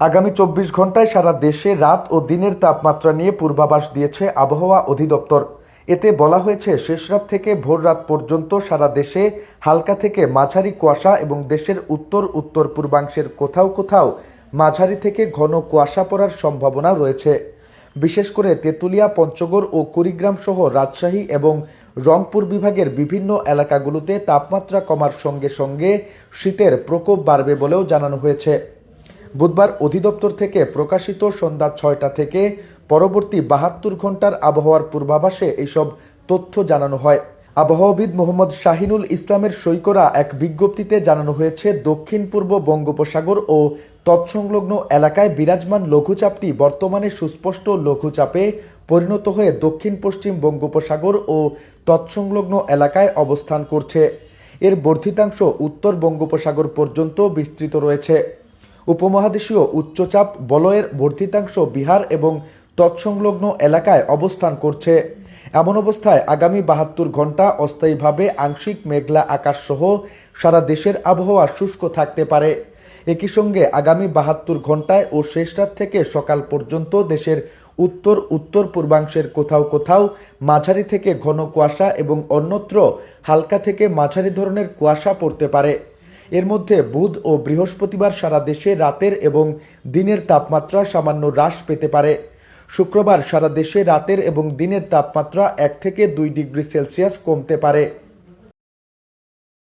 আগামী চব্বিশ ঘন্টায় সারা দেশে রাত ও দিনের তাপমাত্রা নিয়ে পূর্বাভাস দিয়েছে আবহাওয়া অধিদপ্তর। এতে বলা হয়েছে, শেষ রাত থেকে ভোর রাত পর্যন্ত সারা দেশে হালকা থেকে মাঝারি কুয়াশা এবং দেশের উত্তর উত্তর পূর্বাংশের কোথাও কোথাও মাঝারি থেকে ঘন কুয়াশা পড়ার সম্ভাবনা রয়েছে। বিশেষ করে তেঁতুলিয়া, পঞ্চগড় ও কুড়িগ্রাম সহ রাজশাহী এবং রংপুর বিভাগের বিভিন্ন এলাকাগুলোতে তাপমাত্রা কমার সঙ্গে সঙ্গে শীতের প্রকোপ বাড়বে বলেও জানানো হয়েছে। বুধবার অধিদপ্তর থেকে প্রকাশিত সন্ধ্যা ছয়টা থেকে পরবর্তী বাহাত্তর ঘণ্টার আবহাওয়ার পূর্বাভাসে এইসব তথ্য জানানো হয়। আবহাওয়াবিদ মোহাম্মদ শাহিনুল ইসলামের সই করা এক বিজ্ঞপ্তিতে জানানো হয়েছে, দক্ষিণ পূর্ব বঙ্গোপসাগর ও তৎসংলগ্ন এলাকায় বিরাজমান লঘুচাপটি বর্তমানে সুস্পষ্ট লঘুচাপে পরিণত হয়ে দক্ষিণ পশ্চিম বঙ্গোপসাগর ও তৎসংলগ্ন এলাকায় অবস্থান করছে। এর বর্ধিতাংশ উত্তর বঙ্গোপসাগর পর্যন্ত বিস্তৃত রয়েছে। উপমহাদেশীয় উচ্চচাপ বলয়ের বর্ধিতাংশ বিহার এবং তৎসংলগ্ন এলাকায় অবস্থান করছে। এমন অবস্থায় আগামী বাহাত্তর ঘণ্টা অস্থায়ীভাবে আংশিক মেঘলা আকাশ সহ সারা দেশের আবহাওয়া শুষ্ক থাকতে পারে। একই সঙ্গে আগামী বাহাত্তর ঘন্টায় ও শেষ রাত থেকে সকাল পর্যন্ত দেশের উত্তর উত্তর পূর্বাংশের কোথাও কোথাও মাঝারি থেকে ঘন কুয়াশা এবং অন্যত্র হালকা থেকে মাঝারি ধরনের কুয়াশা পড়তে পারে। এর মধ্যে বুধ ও বৃহস্পতিবার সারা দেশে রাতের এবং দিনের তাপমাত্রা সামান্য হ্রাস পেতে পারে। শুক্রবার সারা দেশে রাতের এবং দিনের তাপমাত্রা এক থেকে দুই ডিগ্রি সেলসিয়াস কমতে পারে।